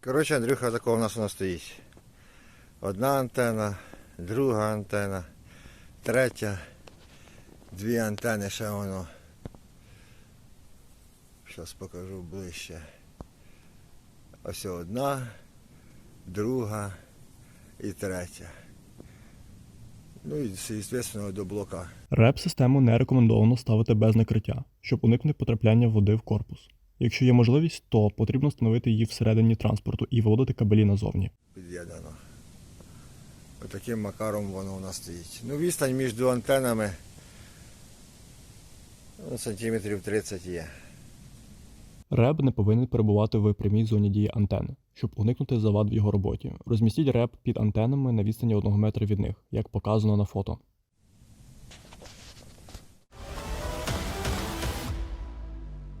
Коротше, Андрюха такого у нас воно стоїть. Одна антена, друга антена, третя, дві антени ще воно. Зараз покажу ближче. Ось одна, друга і третя. Ну і, звісно, до блока. РЕП-систему не рекомендовано ставити без накриття, щоб уникнути потрапляння води в корпус. Якщо є можливість, то потрібно встановити її всередині транспорту і виводити кабелі назовні. під'єднано. Отаким макаром воно у нас стоїть. Ну, відстань між антенами ну, сантиметрів 30 є. РЕБ не повинен перебувати в прямій зоні дії антени, щоб уникнути завад в його роботі. Розмістіть РЕБ під антенами на відстані 1 метра від них, як показано на фото.